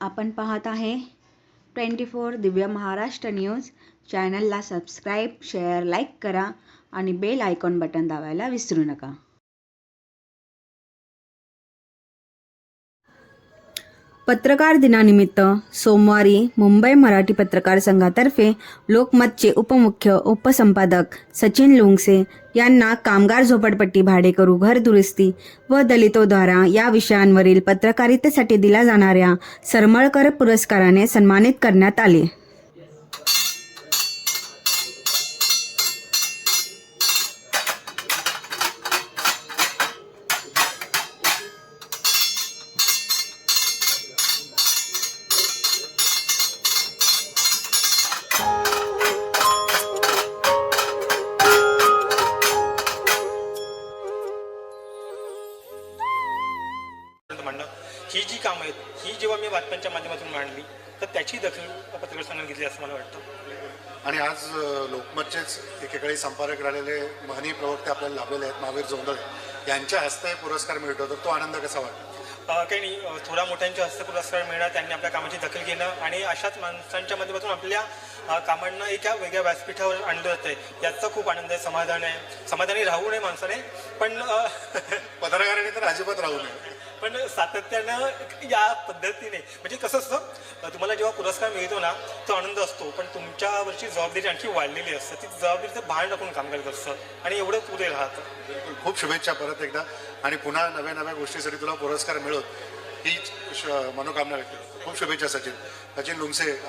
आपण पाहत आहे. Twenty four Divya Maharashtra news चॅनलला सबस्क्राईब शेअर लाईक करा आणि बेल आयकॉन बटन दाबायला विसरू नका. पत्रकार दिनानिमित्त सोमवारी मुंबई मराठी पत्रकार संघातर्फे लोकमतचे उपमुख्य उपसंपादक सचिन लुंगसे यांना कामगार झोपडपट्टी भाडेकरू घर दुरुस्ती व दलितोद्वारा या विषयांवरील पत्रकारितेसाठी दिल्या जाणाऱ्या सरमळकर पुरस्काराने सन्मानित करण्यात आले. ही जी कामं आहेत ही जेव्हा मी बातम्यांच्या माध्यमातून मांडली तर त्याची दखल पत्रकार संघाने घेतली असं मला वाटतं. आणि आज लोकमतचेच एकेकाळी संपादक राहिलेले महनी प्रवक्ते आपल्याला लाभलेले आहेत महावीर जोंधळे. यांच्या हस्ते पुरस्कार मिळतो तर तो आनंद कसा वाटतो? काही नाही अं, थोड्या मोठ्यांच्या हस्ते पुरस्कार मिळणं त्यांनी आपल्या कामाची दखल घेणं आणि अशाच माणसांच्या माध्यमातून आपल्या कामांना एका वेगळ्या व्यासपीठावर आणलं जातं आहे याचा खूप आनंद आहे समाधान आहे. समाधानी राहू नये माणसाने पण पत्रकारांनी तर अजिबात राहू नये. पण सातत्यानं या पद्धतीने म्हणजे कसं असतं तुम्हाला जेव्हा पुरस्कार मिळतो ना तो आनंद असतो पण तुमच्यावरची जबाबदारी आणखी वाढलेली असते. ती जबाबदारीचं भान टाकून काम करत असतं आणि एवढं पुरे राहतं. बिलकुल. खूप शुभेच्छा परत एकदा. आणि पुन्हा नव्या नव्या गोष्टीसाठी तुला पुरस्कार मिळत. ही श- मनोकामना व्यक्त खूप शुभेच्छा सचिन. सचिन लुंगसे